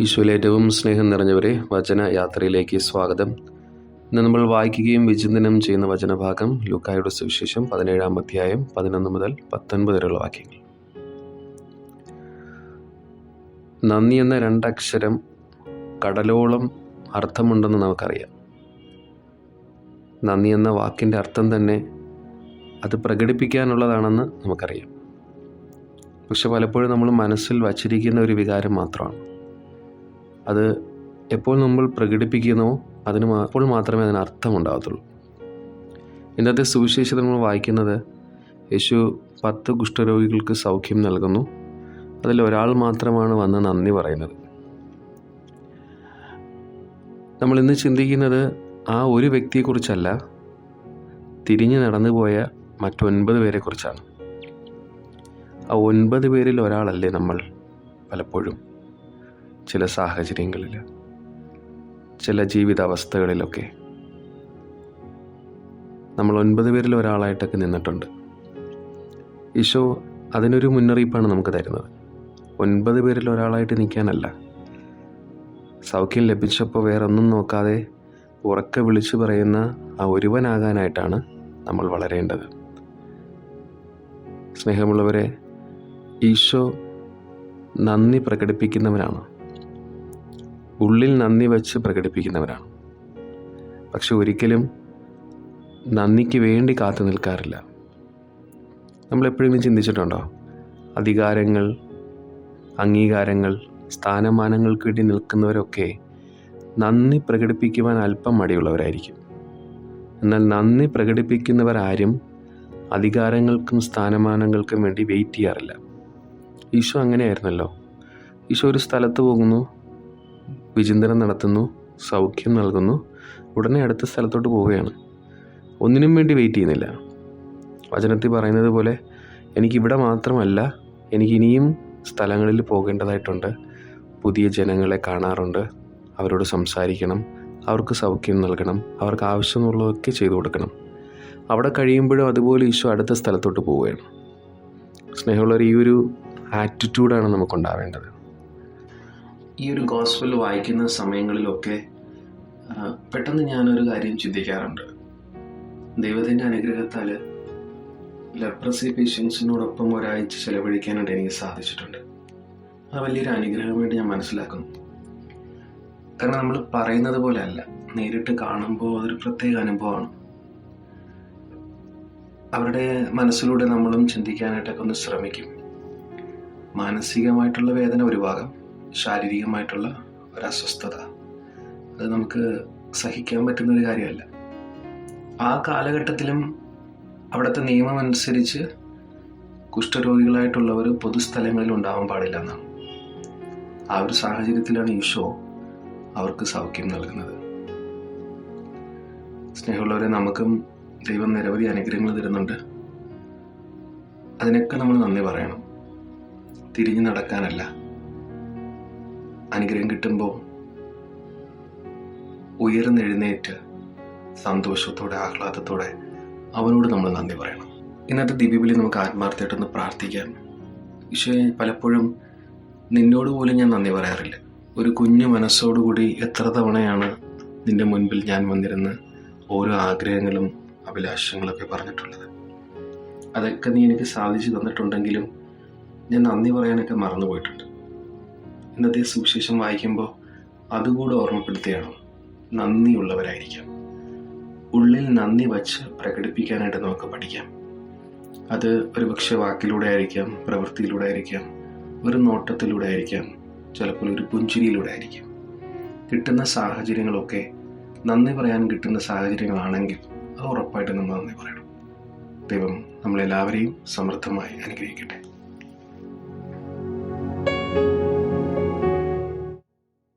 ഈശോയിലെ ഏറ്റവും സ്നേഹം നിറഞ്ഞവരെ വചന യാത്രയിലേക്ക് സ്വാഗതം. ഇന്ന് നമ്മൾ വായിക്കുകയും വിചിന്തനം ചെയ്യുന്ന വചനഭാഗം ലൂക്കായുടെ സുവിശേഷം പതിനേഴാം അധ്യായം പതിനൊന്ന് മുതൽ പത്തൊൻപത് വരെയുള്ള വാക്യങ്ങൾ. നന്ദി എന്ന രണ്ടക്ഷരം കടലോളം അർത്ഥമുണ്ടെന്ന് നമുക്കറിയാം. നന്ദി എന്ന വാക്കിന്റെ അർത്ഥം തന്നെ അത് പ്രകടിപ്പിക്കാനുള്ളതാണെന്ന് നമുക്കറിയാം. പക്ഷെ പലപ്പോഴും നമ്മൾ മനസ്സിൽ വച്ചിരിക്കുന്ന ഒരു വികാരം മാത്രമാണ്. അത് എപ്പോൾ നമ്മൾ പ്രകടിപ്പിക്കുന്നോ അതിന് അപ്പോൾ മാത്രമേ അതിന് അർത്ഥമുണ്ടാകത്തുള്ളൂ. ഇന്നത്തെ സുവിശേഷം നമ്മൾ വായിക്കുന്നത് യേശു പത്ത് കുഷ്ഠരോഗികൾക്ക് സൗഖ്യം നൽകുന്നു. അതിൽ ഒരാൾ മാത്രമാണ് വന്ന് നന്ദി പറയുന്നത്. നമ്മൾ ഇന്ന് ചിന്തിക്കുന്നത് ആ ഒരു വ്യക്തിയെക്കുറിച്ചല്ല തിരിഞ്ഞു നടന്നുപോയ മറ്റൊൻപത് പേരെക്കുറിച്ചാണ്. ആ ഒൻപത് പേരിൽ ഒരാളല്ലേ നമ്മൾ പലപ്പോഴും. ചില സാഹചര്യങ്ങളിൽ ചില ജീവിതാവസ്ഥകളിലൊക്കെ നമ്മൾ ഒൻപത് പേരിൽ ഒരാളായിട്ടൊക്കെ നിന്നിട്ടുണ്ട്. ഈശോ അതിനൊരു മുന്നറിയിപ്പാണ് നമുക്ക് തരുന്നത്. ഒൻപത് പേരിൽ ഒരാളായിട്ട് നിൽക്കാനല്ല. സൗഖ്യം ലഭിച്ചപ്പോൾ വേറെ ഒന്നും നോക്കാതെ ഉറക്കെ വിളിച്ചു പറയുന്ന ആ ഒരുവനാകാനായിട്ടാണ് നമ്മൾ വളരേണ്ടത്. സ്നേഹമുള്ളവരെ ഈശോ നന്ദി പ്രകടിപ്പിക്കുന്നവനാണ്. ഉള്ളിൽ നന്ദി വച്ച് പ്രകടിപ്പിക്കുന്നവരാണ്. പക്ഷെ ഒരിക്കലും നന്ദിക്ക് വേണ്ടി കാത്തു നിൽക്കാറില്ല. നമ്മൾ എപ്പോഴെങ്കിലും ചിന്തിച്ചിട്ടുണ്ടോ? അധികാരങ്ങൾ അംഗീകാരങ്ങൾ സ്ഥാനമാനങ്ങൾക്ക് വേണ്ടി നിൽക്കുന്നവരൊക്കെ നന്ദി പ്രകടിപ്പിക്കുവാൻ അല്പം മടിയുള്ളവരായിരിക്കും. എന്നാൽ നന്ദി പ്രകടിപ്പിക്കുന്നവരാരും അധികാരങ്ങൾക്കും സ്ഥാനമാനങ്ങൾക്കും വേണ്ടി വെയിറ്റ് ചെയ്യാറില്ല. ഈശോ അങ്ങനെയായിരുന്നല്ലോ. ഈശോ ഒരു സ്ഥലത്ത് പോകുന്നു വിചിന്തനം നടത്തുന്നു സൗഖ്യം നൽകുന്നു ഉടനെ അടുത്ത സ്ഥലത്തോട്ട് പോവുകയാണ്. ഒന്നിനും വേണ്ടി വെയിറ്റ് ചെയ്യുന്നില്ല. വചനത്തിൽ പറയുന്നത് പോലെ എനിക്കിവിടെ മാത്രമല്ല എനിക്കിനിയും സ്ഥലങ്ങളിൽ പോകേണ്ടതായിട്ടുണ്ട്. പുതിയ ജനങ്ങളെ കാണാറുണ്ട്. അവരോട് സംസാരിക്കണം. അവർക്ക് സൗഖ്യം നൽകണം. അവർക്ക് ആവശ്യമുള്ളതൊക്കെ ചെയ്തു കൊടുക്കണം. അവിടെ കഴിയുമ്പോഴും അതുപോലെ ഈശോ അടുത്ത സ്ഥലത്തോട്ട് പോവുകയാണ്. സ്നേഹമുള്ളവർ ഈ ഒരു ആറ്റിറ്റ്യൂഡാണ് നമുക്കുണ്ടാവേണ്ടത്. ഈ ഒരു ഗോസ്ബൽ വായിക്കുന്ന സമയങ്ങളിലൊക്കെ പെട്ടെന്ന് ഞാനൊരു കാര്യം ചിന്തിക്കാറുണ്ട്. ദൈവത്തിന്റെ അനുഗ്രഹത്താൽ ലെപ്രസി പേഷ്യൻസിനോടൊപ്പം ഒരാഴ്ച ചെലവഴിക്കാനായിട്ട് എനിക്ക് സാധിച്ചിട്ടുണ്ട്. അത് വലിയൊരു അനുഗ്രഹമായിട്ട് ഞാൻ മനസ്സിലാക്കുന്നു. കാരണം നമ്മൾ പറയുന്നത് പോലെ അല്ല നേരിട്ട് കാണുമ്പോൾ അതൊരു പ്രത്യേക അനുഭവമാണ്. അവരുടെ മനസ്സിലൂടെ നമ്മളും ചിന്തിക്കാനായിട്ടൊക്കെ ഒന്ന് ശ്രമിക്കും. മാനസികമായിട്ടുള്ള വേദന ഒരു ഭാഗം ശാരീരികമായിട്ടുള്ള ഒരു അസ്വസ്ഥത അത് നമുക്ക് സഹിക്കാൻ പറ്റുന്ന ഒരു കാര്യമല്ല. ആ കാലഘട്ടത്തിലും അവിടുത്തെ നിയമം അനുസരിച്ച് കുഷ്ഠരോഗികളായിട്ടുള്ളവർ പൊതുസ്ഥലങ്ങളിൽ ഉണ്ടാവാൻ പാടില്ല എന്നാണ്. ആ ഒരു സാഹചര്യത്തിലാണ് ഈശോ അവർക്ക് സൗഖ്യം നൽകുന്നത്. സ്നേഹമുള്ളവരെ നമുക്കും ദൈവം നിരവധി അനുഗ്രഹങ്ങൾ തരുന്നുണ്ട്. അതിനൊക്കെ നമ്മൾ നന്ദി പറയണം. തിരിഞ്ഞു നടക്കാനല്ല. അനുഗ്രഹം കിട്ടുമ്പോൾ ഉയർന്നെഴുന്നേറ്റ് സന്തോഷത്തോടെ ആഹ്ലാദത്തോടെ അവനോട് നമ്മൾ നന്ദി പറയണം. ഇന്നത്തെ ദിവ്യബലി നമുക്ക് ആത്മാർത്ഥമായിട്ടൊന്ന് പ്രാർത്ഥിക്കാം. പക്ഷേ പലപ്പോഴും നിന്നോട് പോലും ഞാൻ നന്ദി പറയാറില്ല. ഒരു കുഞ്ഞു മനസ്സോടുകൂടി എത്ര തവണയാണ് നിന്റെ മുൻപിൽ ഞാൻ വന്നിരുന്ന് ഓരോ ആഗ്രഹങ്ങളും അഭിലാഷങ്ങളൊക്കെ പറഞ്ഞിട്ടുള്ളത്. അതൊക്കെ നീ എനിക്ക് സാധിച്ചു തന്നിട്ടുണ്ടെങ്കിലും ഞാൻ നന്ദി പറയാനൊക്കെ മറന്നുപോയിട്ടുണ്ട്. ഇന്നത്തെ സുവിശേഷം വായിക്കുമ്പോൾ അതുകൂടെ ഓർമ്മപ്പെടുത്തുകയാണ്. നന്ദിയുള്ളവരായിരിക്കാം. ഉള്ളിൽ നന്ദി വച്ച് പ്രകടിപ്പിക്കാനായിട്ട് നമുക്ക് പഠിക്കാം. അത് ഒരു പക്ഷേ വാക്കിലൂടെ ആയിരിക്കാം പ്രവൃത്തിയിലൂടെ ആയിരിക്കാം ഒരു നോട്ടത്തിലൂടെ ആയിരിക്കാം ചിലപ്പോൾ ഒരു പുഞ്ചിരിയിലൂടെ ആയിരിക്കാം. കിട്ടുന്ന സാഹചര്യങ്ങളൊക്കെ നന്ദി പറയാൻ കിട്ടുന്ന സാഹചര്യങ്ങളാണെങ്കിൽ അത് ഉറപ്പായിട്ടും നമ്മൾ നന്ദി പറയണം. ദൈവം നമ്മളെല്ലാവരെയും സമൃദ്ധമായി അനുഗ്രഹിക്കട്ടെ.